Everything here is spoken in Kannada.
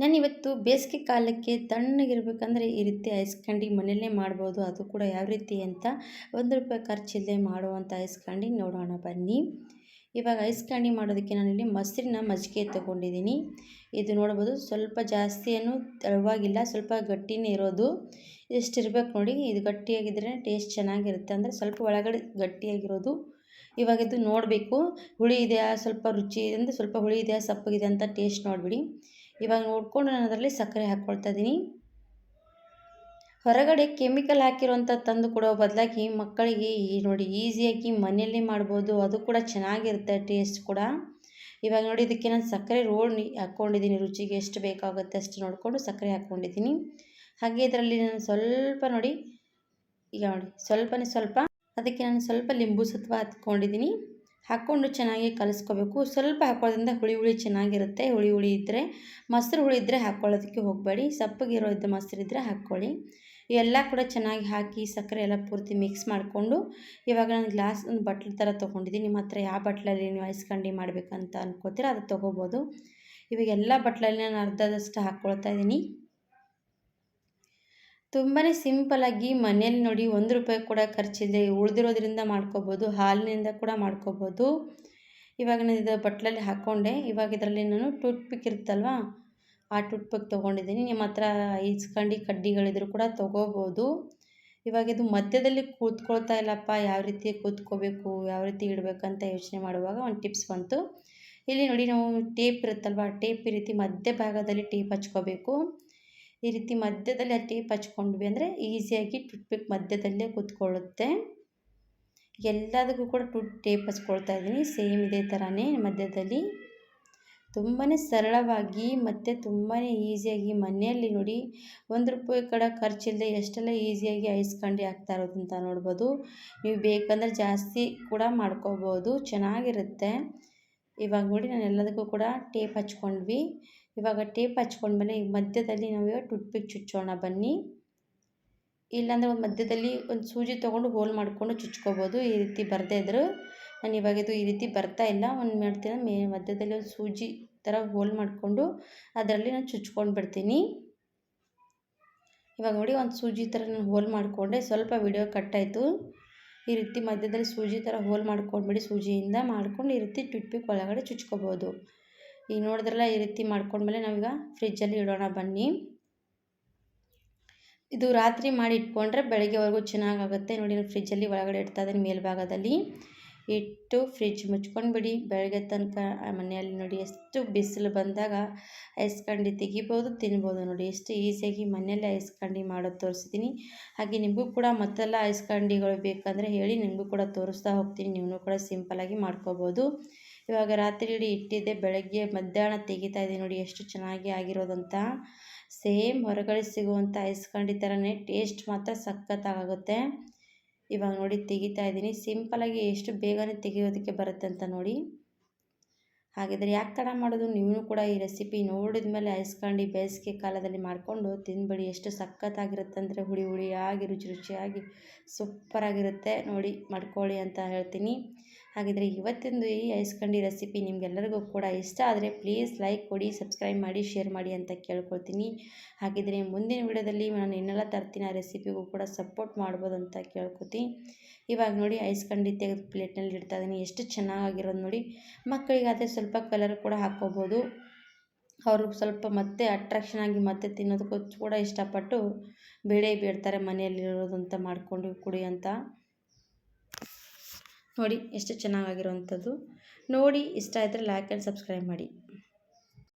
ನಾನು ಇವತ್ತು ಬೇಸಿಗೆ ಕಾಲಕ್ಕೆ ತಣ್ಣಗಿರ್ಬೇಕಂದ್ರೆ ಈ ರೀತಿ ಐಸ್ ಕ್ಯಾಂಡಿ ಮನೆಯಲ್ಲೇ ಮಾಡ್ಬೋದು. ಅದು ಕೂಡ ಯಾವ ರೀತಿ ಅಂತ ಒಂದು ರೂಪಾಯಿ ಖರ್ಚಿಲ್ಲದೆ ಮಾಡುವಂಥ ಐಸ್ ಕ್ಯಾಂಡಿ ನೋಡೋಣ. ಬನ್ನಿ. ಇವಾಗ ಐಸ್ ಕ್ಯಾಂಡಿ ಮಾಡೋದಕ್ಕೆ ನಾನಿಲ್ಲಿ ಮೊಸರಿನ ಮಜ್ಜಿಗೆ ತೊಗೊಂಡಿದ್ದೀನಿ. ಇದು ನೋಡ್ಬೋದು ಸ್ವಲ್ಪ ಜಾಸ್ತಿ ಏನು ತೆಳುವಾಗಿಲ್ಲ, ಸ್ವಲ್ಪ ಗಟ್ಟಿನೇ ಇರೋದು. ಇರಬೇಕು ನೋಡಿ. ಇದು ಗಟ್ಟಿಯಾಗಿದ್ದರೆ ಟೇಸ್ಟ್ ಚೆನ್ನಾಗಿರುತ್ತೆ. ಅಂದರೆ ಸ್ವಲ್ಪ ಒಳಗಡೆ ಗಟ್ಟಿಯಾಗಿರೋದು. ಇವಾಗ ಇದು ನೋಡಬೇಕು. ಹುಳಿ ಇದೆಯಾ? ಸ್ವಲ್ಪ ರುಚಿ ಅಂದರೆ ಸ್ವಲ್ಪ ಹುಳಿ ಇದೆಯಾ? ಸಪ್ಪಗಿದೆ ಅಂತ ಟೇಸ್ಟ್ ನೋಡಿಬಿಡಿ. ಇವಾಗ ನೋಡಿಕೊಂಡು ನಾನು ಅದರಲ್ಲಿ ಸಕ್ಕರೆ ಹಾಕ್ಕೊಳ್ತಾ ಇದ್ದೀನಿ. ಹೊರಗಡೆ ಕೆಮಿಕಲ್ ಹಾಕಿರುವಂಥ ತಂದು ಕೊಡೋ ಬದಲಾಗಿ ಮಕ್ಕಳಿಗೆ ಈ ನೋಡಿ ಈಸಿಯಾಗಿ ಮನೆಯಲ್ಲೇ ಮಾಡ್ಬೋದು. ಅದು ಕೂಡ ಚೆನ್ನಾಗಿರುತ್ತೆ ಟೇಸ್ಟ್ ಕೂಡ. ಇವಾಗ ನೋಡಿ ಇದಕ್ಕೆ ನಾನು ಸಕ್ಕರೆ ರೋಲ್ ಹಾಕ್ಕೊಂಡಿದ್ದೀನಿ. ರುಚಿಗೆ ಎಷ್ಟು ಬೇಕಾಗುತ್ತೆ ಅಷ್ಟು ನೋಡಿಕೊಂಡು ಸಕ್ಕರೆ ಹಾಕ್ಕೊಂಡಿದ್ದೀನಿ. ಹಾಗೆ ಇದರಲ್ಲಿ ನಾನು ಸ್ವಲ್ಪ ನೋಡಿ ಈಗ ನೋಡಿ ಸ್ವಲ್ಪನೇ ಸ್ವಲ್ಪ. ಅದಕ್ಕೆ ನಾನು ಸ್ವಲ್ಪ ಲಿಂಬು ಸತ್ವ ಹಾಕ್ಕೊಂಡಿದ್ದೀನಿ. ಹಾಕ್ಕೊಂಡು ಚೆನ್ನಾಗಿ ಕಲಿಸ್ಕೋಬೇಕು. ಸ್ವಲ್ಪ ಹಾಕೊಳ್ಳೋದ್ರಿಂದ ಹುಳಿ ಹುಳಿ ಚೆನ್ನಾಗಿರುತ್ತೆ. ಹುಳಿ ಹುಳಿ ಇದ್ದರೆ ಮೊಸರು ಹುಳಿ ಇದ್ದರೆ ಹಾಕ್ಕೊಳ್ಳೋದಕ್ಕೆ ಹೋಗಬೇಡಿ. ಸಪ್ಪಗಿರೋದು ಮೊಸರು ಇದ್ದರೆ ಹಾಕ್ಕೊಳ್ಳಿ. ಎಲ್ಲ ಕೂಡ ಚೆನ್ನಾಗಿ ಹಾಕಿ ಸಕ್ಕರೆ ಎಲ್ಲ ಪೂರ್ತಿ ಮಿಕ್ಸ್ ಮಾಡಿಕೊಂಡು, ಇವಾಗ ನಾನು ಗ್ಲಾಸ್ ಒಂದು ಬಟ್ಲ್ ಥರ ತೊಗೊಂಡಿದ್ದೀನಿ. ನಿಮ್ಮ ಹತ್ರ ಯಾವ ಬಟ್ಲಲ್ಲಿ ನೀವು ಐಸ್ ಕಂಡಿ ಮಾಡಬೇಕಂತ ಅನ್ಕೋತೀರ, ಅದು ತೊಗೋಬೋದು. ಇವಾಗ ಎಲ್ಲ ಬಟ್ಲಲ್ಲಿ ನಾನು ಅರ್ಧದಷ್ಟು ಹಾಕ್ಕೊಳ್ತಾ ಇದ್ದೀನಿ. ತುಂಬಾ ಸಿಂಪಲಾಗಿ ಮನೆಯಲ್ಲಿ ನೋಡಿ ಒಂದು ರೂಪಾಯಿ ಕೂಡ ಖರ್ಚಿದೆ ಉಳಿದಿರೋದ್ರಿಂದ ಮಾಡ್ಕೋಬೋದು, ಹಾಲಿನಿಂದ ಕೂಡ ಮಾಡ್ಕೋಬೋದು. ಇವಾಗ ನಾನು ಇದು ಬಟ್ಲಲ್ಲಿ ಹಾಕ್ಕೊಂಡೆ ಇವಾಗ ಇದರಲ್ಲಿ ನಾನು ಟೂತ್ ಪಿಕ್ ಇರುತ್ತಲ್ವ, ಆ ಟೂತ್ ಪಿಕ್ ತೊಗೊಂಡಿದ್ದೀನಿ. ನಿಮ್ಮ ಹತ್ರ ಈಸ್ಕಂಡು ಕಡ್ಡಿಗಳಿದ್ರು ಕೂಡ ತೊಗೋಬೋದು. ಇವಾಗ ಇದು ಮಧ್ಯದಲ್ಲಿ ಕೂತ್ಕೊಳ್ತಾ ಇಲ್ಲಪ್ಪ, ಯಾವ ರೀತಿ ಕೂತ್ಕೋಬೇಕು, ಯಾವ ರೀತಿ ಇಡಬೇಕಂತ ಯೋಚನೆ ಮಾಡುವಾಗ ಒಂದು ಟಿಪ್ಸ್ ಬಂತು. ಇಲ್ಲಿ ನೋಡಿ ನಾವು ಟೇಪ್ ಇರುತ್ತಲ್ವ, ಟೇಪ್ ಈ ರೀತಿ ಮಧ್ಯ ಭಾಗದಲ್ಲಿ ಟೇಪ್ ಹಚ್ಕೋಬೇಕು. ಈ ರೀತಿ ಮಧ್ಯದಲ್ಲಿ ಆ ಟೇಪ್ ಹಚ್ಕೊಂಡ್ವಿ ಅಂದರೆ ಈಸಿಯಾಗಿ ಟೂತ್ಪಿಕ್ ಮಧ್ಯದಲ್ಲೇ ಕೂತ್ಕೊಳ್ಳುತ್ತೆ. ಎಲ್ಲದಕ್ಕೂ ಕೂಡ ಟುಟ್ ಟೇಪ್ ಹಚ್ಕೊಳ್ತಾ ಇದ್ದೀನಿ, ಸೇಮ್ ಇದೇ ಥರನೇ ಮಧ್ಯದಲ್ಲಿ. ತುಂಬಾ ಸರಳವಾಗಿ ಮತ್ತು ತುಂಬಾ ಈಸಿಯಾಗಿ ಮನೆಯಲ್ಲಿ ನೋಡಿ ಒಂದು ರೂಪಾಯಿ ಕಡೆ ಖರ್ಚಿಲ್ಲದೆ ಎಷ್ಟೆಲ್ಲ ಈಸಿಯಾಗಿ ಐಸ್ ಕಂಡಿ ಆಗ್ತಾ ಇರೋದು ಅಂತ ನೋಡ್ಬೋದು. ನೀವು ಬೇಕಂದ್ರೆ ಜಾಸ್ತಿ ಕೂಡ ಮಾಡ್ಕೋಬೋದು, ಚೆನ್ನಾಗಿರುತ್ತೆ. ಇವಾಗ ನೋಡಿ ನಾನು ಎಲ್ಲದಕ್ಕೂ ಕೂಡ ಟೇಪ್ ಹಚ್ಕೊಂಡ್ವಿ. ಇವಾಗ ಟೇಪ್ ಹಚ್ಕೊಂಡ್ಮೇಲೆ ಈ ಮಧ್ಯದಲ್ಲಿ ನಾವು ಇವಾಗ ಟುಟ್ಪಿಕ್ ಚುಚ್ಚೋಣ ಬನ್ನಿ. ಇಲ್ಲಾಂದರೆ ಒಂದು ಮಧ್ಯದಲ್ಲಿ ಒಂದು ಸೂಜಿ ತೊಗೊಂಡು ಹೋಲ್ ಮಾಡಿಕೊಂಡು ಚುಚ್ಕೋಬೋದು. ಈ ರೀತಿ ಬರದೇ ಇದ್ದರು ನಾನು ಇವಾಗ ಇದು ಈ ರೀತಿ ಬರ್ತಾ ಇಲ್ಲ. ಒಂದು ಮಾಡ್ತೀನಿ. ಮೇ ಮಧ್ಯದಲ್ಲಿ ಒಂದು ಸೂಜಿ ಥರ ಹೋಲ್ ಮಾಡಿಕೊಂಡು ಅದರಲ್ಲಿ ನಾನು ಚುಚ್ಕೊಂಡು ಬಿಡ್ತೀನಿ. ಇವಾಗ ನೋಡಿ ಒಂದು ಸೂಜಿ ಥರ ನಾನು ಹೋಲ್ ಮಾಡಿಕೊಂಡೆ. ಸ್ವಲ್ಪ ವಿಡಿಯೋ ಕಟ್ಟಾಯಿತು ಈ ರೀತಿ ಮಧ್ಯದಲ್ಲಿ ಸೂಜಿ ಥರ ಹೋಲ್ ಮಾಡ್ಕೊಂಡ್ಬಿಡಿ ಸೂಜಿಯಿಂದ ಮಾಡ್ಕೊಂಡು ಈ ರೀತಿ ಟುಟ್ಪಿಕ್ ಒಳಗಡೆ ಚುಚ್ಕೋಬೋದು. ಈಗ ನೋಡಿದ್ರಲ್ಲ, ಈ ರೀತಿ ಮಾಡ್ಕೊಂಡ್ಮೇಲೆ ನಾವೀಗ ಫ್ರಿಜ್ಜಲ್ಲಿ ಇಡೋಣ ಬನ್ನಿ. ಇದು ರಾತ್ರಿ ಮಾಡಿ ಇಟ್ಕೊಂಡ್ರೆ ಬೆಳಗ್ಗೆವರೆಗೂ ಚೆನ್ನಾಗಾಗುತ್ತೆ. ನೋಡಿ ಫ್ರಿಜ್ಜಲ್ಲಿ ಒಳಗಡೆ ಇಡ್ತಾ ಇದ್ದೀನಿ ಮೇಲ್ಭಾಗದಲ್ಲಿ. ಇಟ್ಟು ಫ್ರಿಜ್ ಮುಚ್ಕೊಂಡ್ಬಿಡಿ ಬೆಳಗ್ಗೆ ತನಕ ಮನೆಯಲ್ಲಿ ನೋಡಿ, ಎಷ್ಟು ಬಿಸಿಲು ಬಂದಾಗ ಐಸ್ ಕಂಡಿ ತೆಗಿಬೋದು, ತಿನ್ಬೋದು. ನೋಡಿ, ಎಷ್ಟು ಈಸಿಯಾಗಿ ಮನೆಯಲ್ಲೇ ಐಸ್ ಕಂಡಿ ಮಾಡೋದು ತೋರಿಸ್ತೀನಿ ಹಾಗೆ ನಿಮಗೂ ಕೂಡ ಮತ್ತೆಲ್ಲ ಐಸ್ ಕಂಡಿಗಳು ಬೇಕಂದರೆ ಹೇಳಿ, ನಿಮಗೂ ಕೂಡ ತೋರಿಸ್ತಾ ಹೋಗ್ತೀನಿ. ನೀವು ಕೂಡ ಸಿಂಪಲಾಗಿ ಮಾಡ್ಕೋಬೋದು. ಇವಾಗ ರಾತ್ರಿ ಇಡೀ ಇಟ್ಟಿದ್ದೆ, ಬೆಳಗ್ಗೆ ಮಧ್ಯಾಹ್ನ ತೆಗಿತಾ ಇದ್ದೀನಿ ನೋಡಿ ಎಷ್ಟು ಚೆನ್ನಾಗಿ ಆಗಿರೋದಂತ. ಸೇಮ್ ಹೊರಗಡೆ ಸಿಗುವಂಥ ಐಸ್ ಕಂಡಿ ಥರನೇ ಟೇಸ್ಟ್ ಮಾತ್ರ ಸಖತ್ತಾಗುತ್ತೆ ಇವಾಗ ನೋಡಿ ತೆಗಿತಾ ಇದ್ದೀನಿ. ಸಿಂಪಲಾಗಿ ಎಷ್ಟು ಬೇಗನೆ ತೆಗಿಯೋದಕ್ಕೆ ಬರುತ್ತೆ ಅಂತ ನೋಡಿ. ಹಾಗಿದ್ರೆ ಯಾಕೆ ತಡ ಮಾಡೋದು? ನೀವು ಕೂಡ ಈ ರೆಸಿಪಿ ನೋಡಿದ ಮೇಲೆ ಐಸ್ಕಂಡು ಬೇಸಿಗೆ ಕಾಲದಲ್ಲಿ ಮಾಡಿಕೊಂಡು ತಿಂದ್ಬಿಡಿ ಎಷ್ಟು ಸಖತ್ತಾಗಿರುತ್ತೆ ಅಂದರೆ ಹುಳಿ ಹುಳಿಯಾಗಿ, ರುಚಿ ರುಚಿಯಾಗಿ, ಸೂಪರಾಗಿರುತ್ತೆ. ನೋಡಿ ಮಾಡ್ಕೊಳ್ಳಿ ಅಂತ ಹೇಳ್ತೀನಿ. ಹಾಗಿದ್ರೆ ಇವತ್ತಿಂದು ಈ ಐಸ್ಕಂಡಿ ರೆಸಿಪಿ ನಿಮಗೆಲ್ಲರಿಗೂ ಕೂಡ ಇಷ್ಟ ಆದರೆ ಪ್ಲೀಸ್ ಲೈಕ್ ಕೊಡಿ ಸಬ್ಸ್ಕ್ರೈಬ್ ಮಾಡಿ ಶೇರ್ ಮಾಡಿ ಅಂತ ಕೇಳ್ಕೊಳ್ತೀನಿ. ಹಾಗಿದ್ರೆ ಮುಂದಿನ ವಿಡಿಯೋದಲ್ಲಿ ನಾನು ಇನ್ನೆಲ್ಲ ತರ್ತೀನಿ, ಆ ರೆಸಿಪಿಗೂ ಕೂಡ ಸಪೋರ್ಟ್ ಮಾಡ್ಬೋದು ಅಂತ ಕೇಳ್ಕೊತೀನಿ ಇವಾಗ ನೋಡಿ ಐಸ್ ಕಂಡಿ ತೆಗೆದು ಪ್ಲೇಟ್ನಲ್ಲಿ ಇಡ್ತಾ ಇದ್ದೀನಿ. ಎಷ್ಟು ಚೆನ್ನಾಗಿರೋದು ನೋಡಿ. ಮಕ್ಕಳಿಗಾದರೆ ಸ್ವಲ್ಪ ಕಲರ್ ಕೂಡ ಹಾಕ್ಕೋಬೋದು. ಅವರು ಸ್ವಲ್ಪ ಮತ್ತೆ ಅಟ್ರಾಕ್ಷನ್ ಆಗಿ ಮತ್ತೆ ತಿನ್ನೋದಕ್ಕೂ ಕೂಡ ಇಷ್ಟಪಟ್ಟು ಬೇಳೆ ಬೇಡ್ತಾರೆ ಮನೆಯಲ್ಲಿರೋದು ಅಂತ ಮಾಡಿಕೊಂಡು ಕುಡಿ ಅಂತ. ನೋಡಿ ಎಷ್ಟು ಚೆನ್ನಾಗಿರುವಂಥದ್ದು. ನೋಡಿ ಇಷ್ಟ ಆದರೆ ಲೈಕ್ ಆ್ಯಂಡ್ ಸಬ್ಸ್ಕ್ರೈಬ್ ಮಾಡಿ.